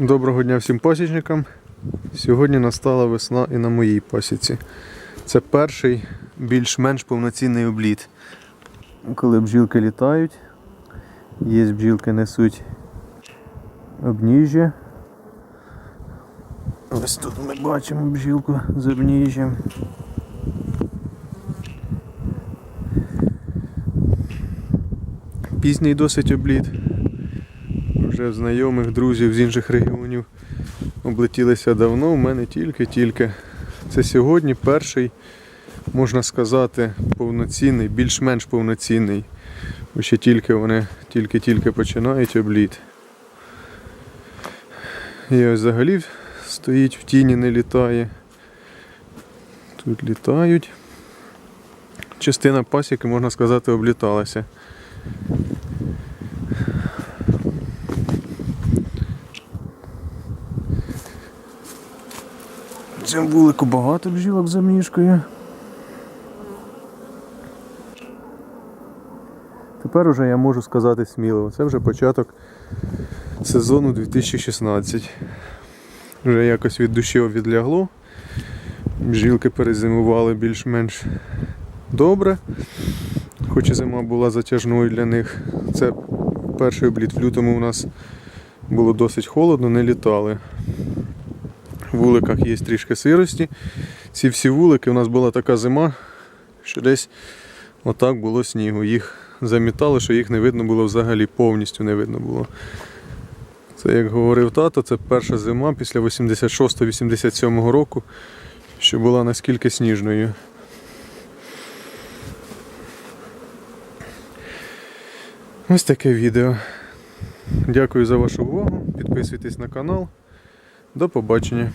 Доброго дня всім пасічникам. Сьогодні настала весна і на моїй пасіці. Це перший більш-менш повноцінний обліт. Коли бджілки літають, є бджілки несуть обніжжя. Ось тут ми бачимо бджілку з обніжжям. Пізній досить обліт. Вже знайомих друзів з інших регіонів облетілися давно. У мене тільки-тільки. Це сьогодні перший, можна сказати, повноцінний, більш-менш повноцінний. Бо ще тільки вони тільки-тільки починають обліт. І ось взагалі стоїть в тіні, не літає. Тут літають. Частина пасіки, можна сказати, обліталася. Цьому вулику багато бджілок за мішкою. Тепер уже я можу сказати сміливо, це вже початок сезону 2016. Вже якось від душі відлягло. Бджілки перезимували більш-менш добре. Хоч і зима була затяжною для них. Це перший обліт в лютому у нас було досить холодно, не літали. Вуликах є трішки сирості. Ці всі вулики у нас була така зима, що десь отак було снігу. Їх замітали, що їх не видно було взагалі, повністю не видно було. Це, як говорив тато, це перша зима після 86-87 року, що була наскільки сніжною. Ось таке відео. Дякую за вашу увагу. Підписуйтесь на канал. До побачення.